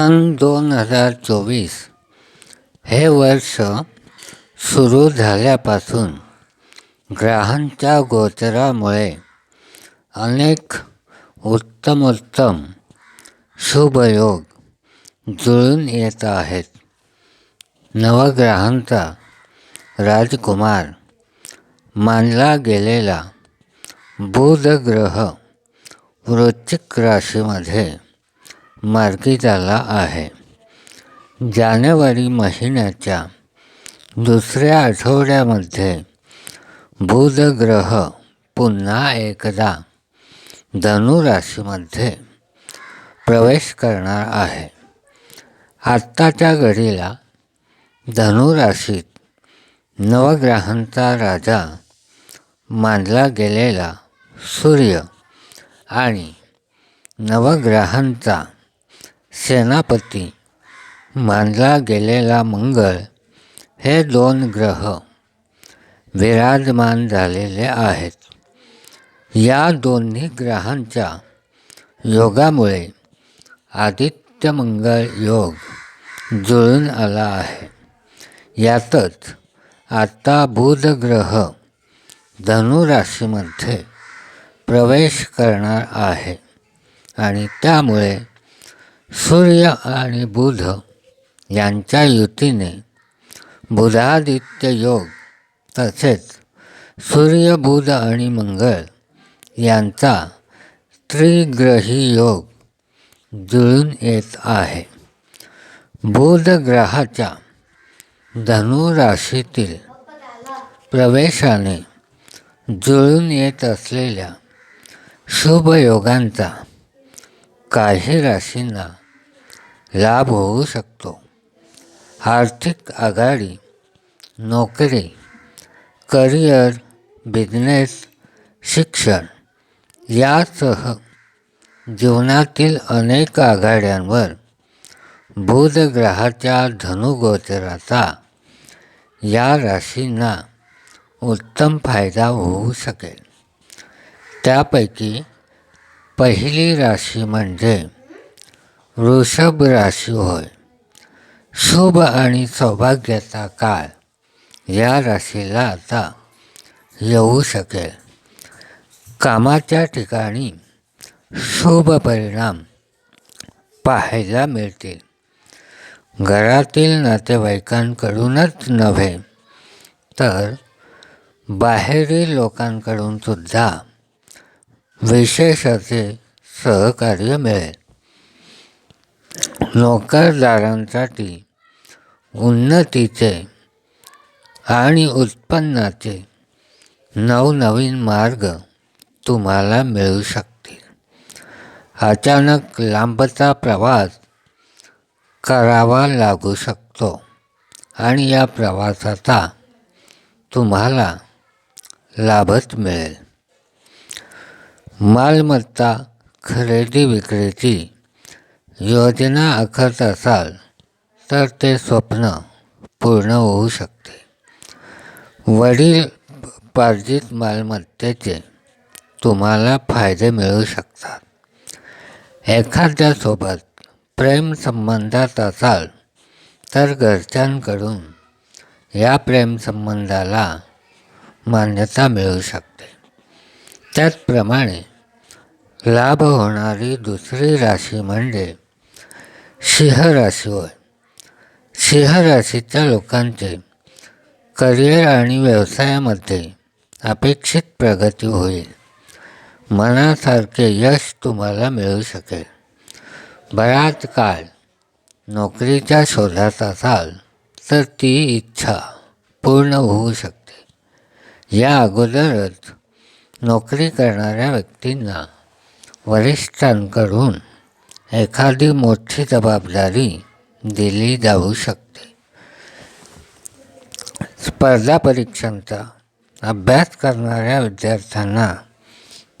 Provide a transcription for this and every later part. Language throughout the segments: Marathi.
सन दोन हजार चोवीस हे वर्ष सुरू झाल्यापासून ग्रहांच्या गोचरामुळे अनेक उत्तमोत्तम शुभयोग जुळून येत आहेत. नवग्रहांचा राजकुमार मानला गेलेला बुध ग्रह वृश्चिक राशीमध्ये मार्गी झाला आहे. जानेवारी महिन्याच्या दुसऱ्या आठवड्यामध्ये बुधग्रह पुन्हा एकदा धनुराशीमध्ये प्रवेश करणार आहे. आत्ताच्या घडीला धनुराशीत नवग्रहांचा राजा मानला गेलेला सूर्य आणि नवग्रहांचा सेनापती. मानला गेलेला मंगळ हे दोन ग्रह विराजमान झालेले आहेत. या दोन्ही ग्रहांच्या योगामुळे आदित्य मंगळ योग जुळून आला आहे. यातच आता बुध ग्रह प्रवेश करणार आहे आणि त्यामुळे सूर्य आणि बुध यांच्या युतीने बुधादित्य योग तसेच सूर्य बुध आणि मंगळ यांचा त्रिग्रही योग जुळून येत आहे. बुध ग्रहाच्या धनुराशीतील प्रवेशाने जुळून येत असलेल्या शुभयोगांचा काही राशींना लाभ होऊ शकतो. आर्थिक आघाडी नोकरी करिअर बिझनेस शिक्षण यासह जीवनातील अनेक आघाड्यांवर बुधग्रहाच्या धनुगोचराचा या राशींना उत्तम फायदा होऊ शकेल. त्यापैकी पहिली राशी म्हणजे वृषभ राशी होय. शुभ आणि सौभाग्याचा काळ या राशीला आता येऊ शकेल. कामाच्या ठिकाणी शुभ परिणाम पाहायला मिळतील. घरातील नातेवाईकांकडूनच नव्हे तर बाहेरील लोकांकडून सुद्धा विशेषाचे सहकार्य मिळेल. नोकरदारांसाठी उन्नतीचे आणि उत्पन्नाचे नवनवीन मार्ग तुम्हाला मिळू शकतील. अचानक लांबचा प्रवास करावा लागू शकतो आणि या प्रवासाचा तुम्हाला लाभच मिळेल. मालमत्ता खरेदी विक्रीची योजना आखत असाल तर ते स्वप्न पूर्ण होऊ शकते. वडील पार्जित मालमत्तेचे तुम्हाला फायदे मिळू शकतात. एखाद्यासोबत प्रेमसंबंधात असाल तर घरच्यांकडून या प्रेमसंबंधाला मान्यता मिळू शकते. त्याचप्रमाणे लाभ होणारी दुसरी राशी म्हणजे सिंह राशी होय. सिंह राशीच्या लोकांचे करिअर आणि व्यवसायामध्ये अपेक्षित प्रगती होईल. मनासारखे यश तुम्हाला मिळू शकेल. बराच काळ नोकरीच्या शोधात असाल तर ती इच्छा पूर्ण होऊ शकते. या अगोदरच नोकरी करणाऱ्या व्यक्तींना वरिष्ठांकडून एखादी मोठी जबाबदारी दिली जाऊ शकते. स्पर्धा परीक्षांचा अभ्यास करणाऱ्या विद्यार्थ्यांना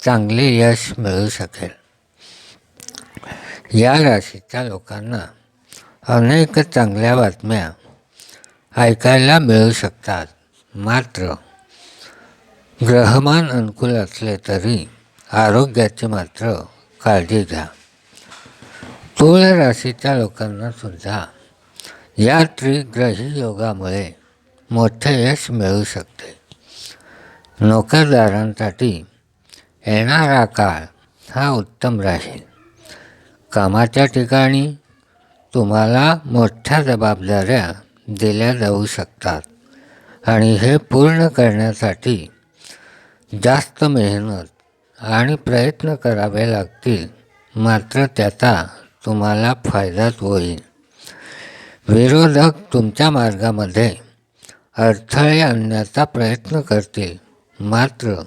चांगले यश मिळू शकेल. या राशीच्या लोकांना अनेक चांगल्या बातम्या ऐकायला मिळू शकतात. मात्र ग्रहमान अनुकूल असले तरी आरोग्याची मात्र काळजी घ्या. तूळ राशीच्या लोकांना सुद्धा या त्रिग्रही योगामुळे मोठे यश मिळू शकते. नोकरदारांसाठी येणारा काळ हा उत्तम राहील. कामाच्या ठिकाणी तुम्हाला मोठ्या जबाबदाऱ्या दिल्या जाऊ शकतात आणि हे पूर्ण करण्यासाठी जास्त मेहनत आणि प्रयत्न करावे लागतील मात्र त्याचा तुम्हाला फायदाच होईल. विरोधक तुमच्या मार्गामध्ये अडथळे आणण्याचा प्रयत्न करतील मात्र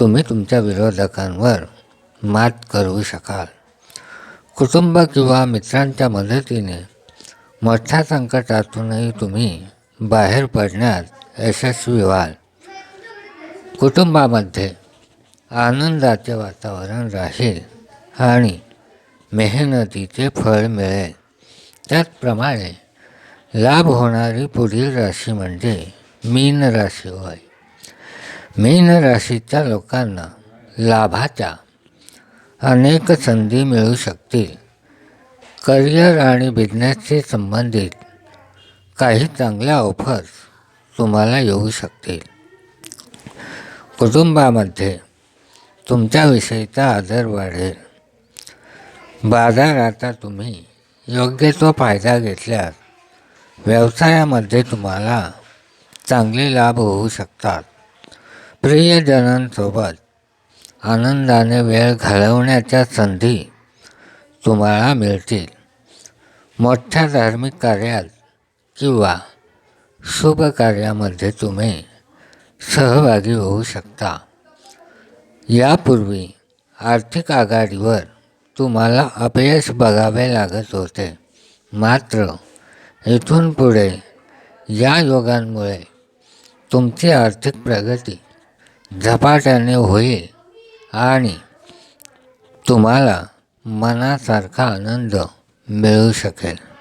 तुम्ही तुमच्या विरोधकांवर मात करू शकाल. कुटुंब किंवा मित्रांच्या मदतीने मोठ्या संकटातूनही तुम्ही बाहेर पडण्यात यशस्वी व्हाल. कुटुंबामध्ये आनंदाचे वातावरण राहील आणि मेहनतीचे फळ मिळेल. त्याचप्रमाणे लाभ होणारी पुढील राशी म्हणजे मीन राशी होय. मीन राशीच्या लोकांना लाभाच्या अनेक संधी मिळू शकतील. करिअर आणि बिझनेसशी संबंधित काही चांगल्या ऑफर्स तुम्हाला येऊ शकतील. कुटुंबामध्ये तुमच्याविषयीचा आदर वाढेल. बाजाराचा तुम्ही योग्य तो फायदा घेतल्यास व्यवसायामध्ये तुम्हाला चांगले लाभ होऊ शकतात. प्रियजनांसोबत आनंदाने वेळ घालवण्याच्या संधी तुम्हाला मिळतील. मोठ्या धार्मिक कार्यात किंवा शुभ कार्यामध्ये तुम्ही सहभागी होऊ शकता. यापूर्वी आर्थिक आघाडीवर तुम्हाला अपयश बघावे लागत होते. मात्र इथून पुढे या योगांमुळे तुमची आर्थिक प्रगती झपाट्याने होईल आणि तुम्हाला मनासारखा आनंद मिळू शकेल.